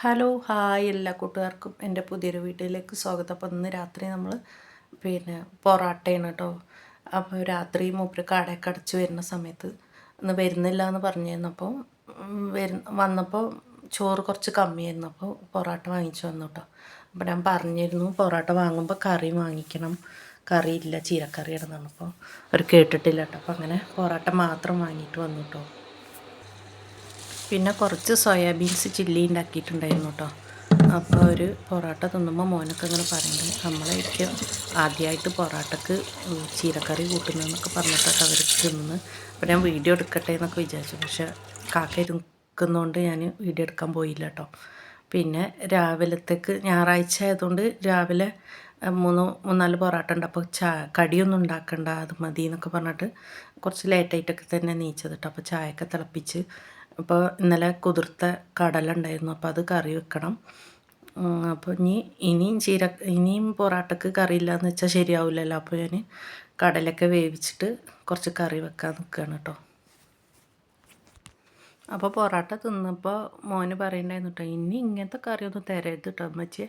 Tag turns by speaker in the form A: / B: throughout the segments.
A: Hello hi എല്ലാ കൂട്ടുകാർക്കും എന്റെ പുതിയൊരു വീട്ടിലേക്ക് സ്വാഗതം. അപ്പോൾ ഇന്ന് രാത്രി നമ്മൾ പിന്നെ പൊറാട്ടയാണ് കേട്ടോ. അപ്പോൾ രാത്രി മൂപ്പര് കടയൊക്കെ അടച്ച് വരുന്ന സമയത്ത് ഇന്ന് വരുന്നില്ല എന്ന് പറഞ്ഞിരുന്നു. അപ്പോൾ വന്നപ്പോൾ ചോറ് കുറച്ച് കമ്മിയായിരുന്നു. അപ്പോൾ പൊറാട്ട വാങ്ങിച്ചു വന്നു കേട്ടോ. അപ്പോൾ ഞാൻ പറഞ്ഞിരുന്നു പൊറാട്ട വാങ്ങുമ്പോൾ കറി വാങ്ങിക്കണം. കറി ഇല്ല ചീരക്കറി ഇടുന്നതാണ് അപ്പോൾ അവർ കേട്ടിട്ടില്ല കേട്ടോ. അപ്പോൾ അങ്ങനെ പൊറാട്ട മാത്രം വാങ്ങിയിട്ട് വന്നു കേട്ടോ. പിന്നെ കുറച്ച് സോയാബീൻസ് ചില്ലി ഉണ്ടാക്കിയിട്ടുണ്ടായിരുന്നു കേട്ടോ. അപ്പോൾ ഒരു പൊറോട്ട തിന്നുമ്പോൾ മോനൊക്കെ ഇങ്ങനെ പറയുന്നത് നമ്മളായിരിക്കും ആദ്യമായിട്ട് പൊറോട്ടക്ക് ചീരക്കറി കൂട്ടുന്നതെന്നൊക്കെ പറഞ്ഞിട്ടൊക്കെ അവർ തിന്ന് അപ്പോൾ ഞാൻ വീഡിയോ എടുക്കട്ടെ എന്നൊക്കെ വിചാരിച്ചു. പക്ഷേ കാക്ക ഇരിക്കുന്നതുകൊണ്ട് ഞാൻ വീഡിയോ എടുക്കാൻ പോയില്ല കേട്ടോ. പിന്നെ രാവിലത്തേക്ക് ഞായറാഴ്ച ആയതുകൊണ്ട് രാവിലെ മൂന്ന് മൂന്നാൽ പൊറോട്ട ഉണ്ട്. അപ്പോൾ ചാ കടിയൊന്നും ഉണ്ടാക്കണ്ട അത് മതി എന്നൊക്കെ പറഞ്ഞിട്ട് കുറച്ച് ലേറ്റായിട്ടൊക്കെ തന്നെ നീച്ചത് കേട്ടോ. അപ്പോൾ ചായയൊക്കെ തിളപ്പിച്ച് അപ്പോൾ ഇന്നലെ കുതിർത്ത കടല ഉണ്ടായിരുന്നു അപ്പോൾ അത് കറി വെക്കണം. അപ്പോൾ ഇനി ഇനിയും ചീര ഇനിയും പൊറാട്ടക്ക് കറിയില്ല എന്ന് വെച്ചാൽ ശരിയാവില്ലല്ലോ. അപ്പോൾ ഞാൻ കടലൊക്കെ വേവിച്ചിട്ട് കുറച്ച് കറി വെക്കാൻ നിൽക്കുകയാണ് കേട്ടോ. അപ്പോൾ പൊറാട്ട തിന്നപ്പോൾ മോന് പറയണ്ടായിരുന്നു കേട്ടോ ഇനി ഇങ്ങനത്തെ കറിയൊന്നും തരരുത് കേട്ടോ അമ്മച്ചി.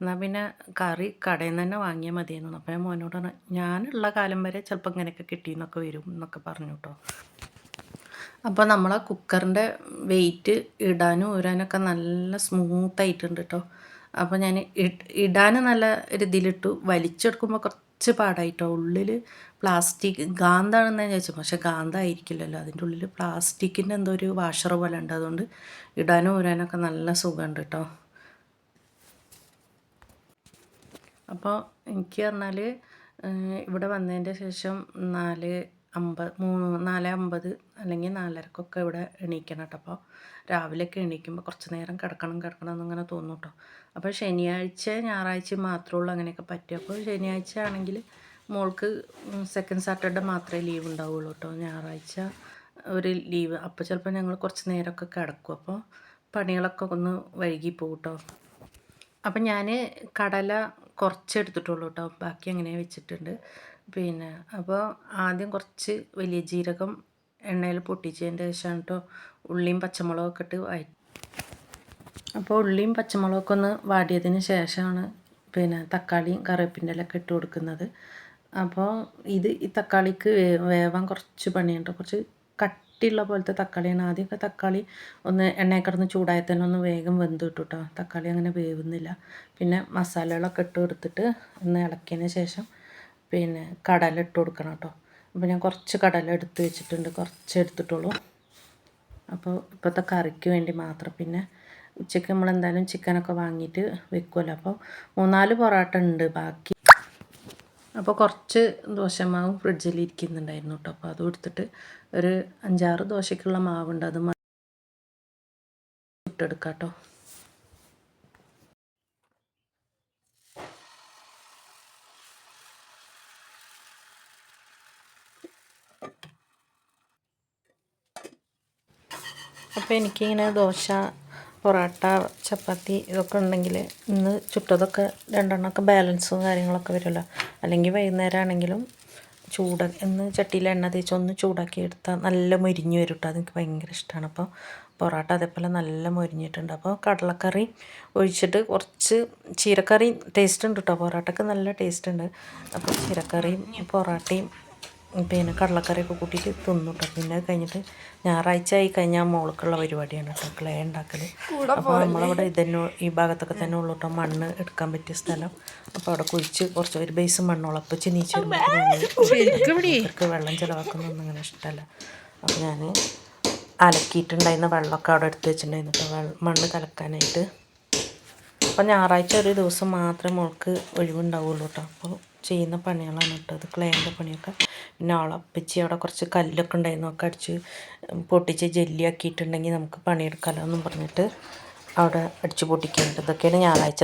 A: എന്നാൽ പിന്നെ കറി കടയിൽ നിന്ന് തന്നെ വാങ്ങിയാൽ മതിയായിരുന്നു അപ്പോൾ ഞാൻ മോനോട് ഞാനുള്ള കാലം വരെ ചിലപ്പോൾ ഇങ്ങനെയൊക്കെ കിട്ടിയെന്നൊക്കെ വരും എന്നൊക്കെ പറഞ്ഞു കേട്ടോ. അപ്പോൾ നമ്മളെ കുക്കറിന്റെ വെയിറ്റ് ഇടാനും ഊരാനൊക്കെ നല്ല സ്മൂത്തായിട്ടുണ്ട് കേട്ടോ അപ്പോൾ ഞാൻ ഇടാൻ നല്ല രീതിയിലിട്ടു വലിച്ചെടുക്കുമ്പോൾ കുറച്ച് പാടായിട്ടോ. ഉള്ളിൽ പ്ലാസ്റ്റിക് ഗാന്ധാണെന്ന് ഞാൻ ചോദിച്ചു. പക്ഷേ ഗാന്ധായിരിക്കില്ലല്ലോ. അതിന്റെ ഉള്ളിൽ പ്ലാസ്റ്റിക്കിന്റെ എന്തോ ഒരു വാഷർ പോലെ ഉണ്ട്. അതുകൊണ്ട് ഇടാനും ഊരാനൊക്കെ നല്ല സുഖമുണ്ട് കേട്ടോ അപ്പോൾ എനിക്ക് പറഞ്ഞാൽ ഇവിടെ വന്നതിന്റെ ശേഷം നാല് അമ്പത് മൂന്ന് നാല് അമ്പത് അല്ലെങ്കിൽ നാലരക്കൊക്കെ ഇവിടെ എണീക്കണം കേട്ടോ. അപ്പോൾ രാവിലെയൊക്കെ എണീക്കുമ്പോൾ കുറച്ച് നേരം കിടക്കണം കിടക്കണം എന്നിങ്ങനെ തോന്നും കേട്ടോ. അപ്പോൾ ശനിയാഴ്ച ഞായറാഴ്ച മാത്രമേ ഉള്ളൂ അങ്ങനെയൊക്കെ പറ്റും അപ്പോൾ ശനിയാഴ്ച ആണെങ്കിൽ മോൾക്ക് സെക്കൻഡ് സാറ്റർഡേ മാത്രമേ ലീവ് ഉണ്ടാവുള്ളൂ കേട്ടോ. ഞായറാഴ്ച ഒരു ലീവ് അപ്പോൾ ചിലപ്പോൾ ഞങ്ങൾ കുറച്ച് നേരമൊക്കെ കിടക്കും. അപ്പോൾ പണികളൊക്കെ ഒന്ന് വൈകി പോകും കേട്ടോ. അപ്പം ഞാൻ കടല കുറച്ച് എടുത്തിട്ടുള്ളൂ കേട്ടോ. ബാക്കി അങ്ങനെ വെച്ചിട്ടുണ്ട്. പിന്നെ അപ്പോൾ ആദ്യം കുറച്ച് വലിയ ജീരകം എണ്ണയിൽ പൊട്ടിച്ചതിന്റെ ശേഷം കേട്ടോ ഉള്ളിയും പച്ചമുളകൊക്കെ ഇട്ട് വഴ അപ്പോൾ ഉള്ളിയും പച്ചമുളകൊക്കെ ഒന്ന് വാടിയതിന് ശേഷമാണ് പിന്നെ തക്കാളിയും കറിവേപ്പിന്റെ ഇലയൊക്കെ ഇട്ട് കൊടുക്കുന്നത്. അപ്പോൾ ഇത് ഈ തക്കാളിക്ക് വേവാൻ കുറച്ച് പണിയുണ്ട്. കുറച്ച് കട്ടിയുള്ള പോലത്തെ തക്കാളിയാണ്. ആദ്യമൊക്കെ തക്കാളി ഒന്ന് എണ്ണയിൽ കിടന്ന് ചൂടായി തന്നെ ഒന്ന് വേഗം വെന്ത് കിട്ടും കേട്ടോ തക്കാളി അങ്ങനെ വേവുന്നില്ല. പിന്നെ മസാലകളൊക്കെ ഇട്ട് കൊടുത്തിട്ട് ഒന്ന് ഇളക്കിയതിന് ശേഷം പിന്നെ കടല ഇട്ട് കൊടുക്കണം കേട്ടോ അപ്പോൾ ഞാൻ കുറച്ച് കടല എടുത്ത് വെച്ചിട്ടുണ്ട്. കുറച്ച് എടുത്തിട്ടുള്ളൂ. അപ്പോൾ ഇപ്പോഴത്തെ കറിക്ക് വേണ്ടി മാത്രം. പിന്നെ ഉച്ചയ്ക്ക് നമ്മൾ എന്തായാലും ചിക്കനൊക്കെ വാങ്ങിയിട്ട് വെക്കുമല്ലോ അപ്പോൾ മൂന്നാൽ പൊറോട്ട ഉണ്ട് ബാക്കി. അപ്പോൾ കുറച്ച് ദോശമാവും ഫ്രിഡ്ജിൽ ഇരിക്കുന്നുണ്ടായിരുന്നു കേട്ടോ അപ്പോൾ അതും എടുത്തിട്ട് ഒരു അഞ്ചാറ് ദോശയ്ക്കുള്ള മാവുണ്ട്. അത് ഇട്ടെടുക്കാം കേട്ടോ അപ്പോൾ എനിക്കിങ്ങനെ ദോശ പൊറോട്ട ചപ്പാത്തി ഇതൊക്കെ ഉണ്ടെങ്കിൽ ഇന്ന് ചുറ്റതൊക്കെ രണ്ടെണ്ണമൊക്കെ ബാലൻസും കാര്യങ്ങളൊക്കെ വരുമല്ലോ. അല്ലെങ്കിൽ വൈകുന്നേരം ആണെങ്കിലും ചൂട ഇന്ന് ചട്ടിയിൽ എണ്ണ തേച്ച് ഒന്ന് ചൂടാക്കി എടുത്താൽ നല്ല മൊരിഞ്ഞ് വരും കേട്ടോ അതെനിക്ക് ഭയങ്കര ഇഷ്ടമാണ് അപ്പോൾ പൊറോട്ട അതേപോലെ നല്ല മൊരിഞ്ഞിട്ടുണ്ട്. അപ്പോൾ കടലക്കറി ഒഴിച്ചിട്ട് കുറച്ച് ചീരക്കറി ടേസ്റ്റ് ഉണ്ട് കേട്ടോ പൊറോട്ടയ്ക്ക് നല്ല ടേസ്റ്റ് ഉണ്ട്. അപ്പോൾ ചീരക്കറിയും പൊറോട്ടയും പിന്നെ കടലക്കറിയൊക്കെ കൂട്ടിയിട്ട് തിന്നു കേട്ടോ. പിന്നെ അത് കഴിഞ്ഞിട്ട് ഞായറാഴ്ച ആയി കഴിഞ്ഞാൽ മോൾക്കുള്ള പരിപാടിയാണ് കേട്ടോ ക്ലേ ഉണ്ടാക്കൽ അപ്പോൾ നമ്മളവിടെ ഇതന്നെ ഈ ഭാഗത്തൊക്കെ തന്നെ ഉള്ളു കേട്ടോ മണ്ണ് എടുക്കാൻ പറ്റിയ സ്ഥലം. അപ്പോൾ അവിടെ കുഴിച്ച് കുറച്ച് ഒരു ബേസ് മണ്ണുളപ്പിച്ച് നീച്ച് അവർക്ക് വെള്ളം ചിലവാക്കുന്നൊന്നും അങ്ങനെ ഇഷ്ടമല്ല അപ്പോൾ ഞാൻ അലക്കിയിട്ടുണ്ടായിരുന്ന വെള്ളമൊക്കെ അവിടെ എടുത്ത് വെച്ചിട്ടുണ്ടായിരുന്നു. കേട്ടോ മണ്ണ് കലക്കാനായിട്ട്. അപ്പോൾ ഞായറാഴ്ച ഒരു ദിവസം മാത്രമേ മോൾക്ക് ഒഴിവുണ്ടാവുള്ളൂ കേട്ടോ. അപ്പോൾ ചെയ്യുന്ന പണികളാണ് കേട്ടോ. അത് ക്ലേന്റെ പണിയൊക്കെ. പിന്നെ അളപ്പിച്ച് അവിടെ കുറച്ച് കല്ലൊക്കെ ഉണ്ടായിരുന്നു. ഒക്കെ അടിച്ച് പൊട്ടിച്ച് ജെല്ലിയാക്കിയിട്ടുണ്ടെങ്കിൽ നമുക്ക് പണിയെടുക്കാമല്ലോ എന്നും പറഞ്ഞിട്ട് അവിടെ അടിച്ച് പൊട്ടിക്കുന്നുണ്ട്. ഇതൊക്കെയാണ് ഞായറാഴ്ച.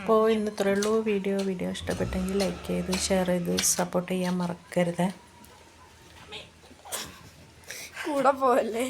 A: അപ്പോൾ ഇന്ന് ഇത്രയേ ഉള്ളൂ. വീഡിയോ വീഡിയോ ഇഷ്ടപ്പെട്ടെങ്കിൽ ലൈക്ക് ചെയ്ത് ഷെയർ ചെയ്ത് സപ്പോർട്ട് ചെയ്യാൻ മറക്കരുത്.
B: കൂടെ പോവല്ലേ?